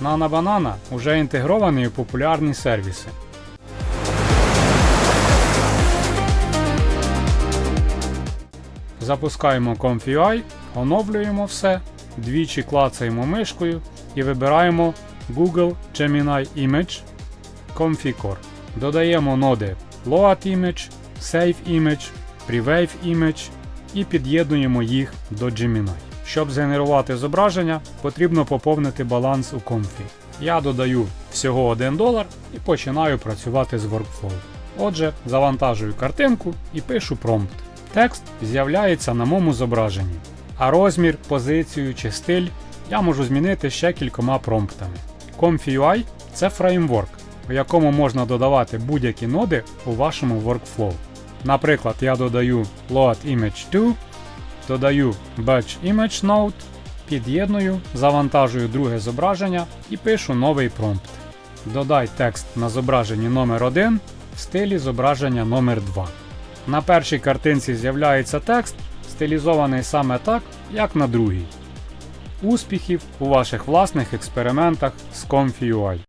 Nano Banana вже інтегрований у популярні сервіси. Запускаємо ComfyUI, оновлюємо все, двічі клацаємо мишкою і вибираємо Google Gemini Image Configure. Додаємо ноди Load Image, Save Image, Prewave Image і під'єднуємо їх до Gemini. Щоб згенерувати зображення, потрібно поповнити баланс у Comfy. Я додаю всього 1 долар і починаю працювати з Workflow. Отже, завантажую картинку і пишу промпт. Текст з'являється на моєму зображенні, а розмір, позицію чи стиль я можу змінити ще кількома промптами. ComfyUI – це фреймворк, у якому можна додавати будь-які ноди у вашому workflow. Наприклад, я додаю Load Image 2, додаю Batch Image Node, під'єдную, завантажую друге зображення і пишу новий промпт. Додай текст на зображенні номер 1 в стилі зображення номер 2 На першій картинці з'являється текст, стилізований саме так, як на другій. Успіхів у ваших власних експериментах з ComfyUI!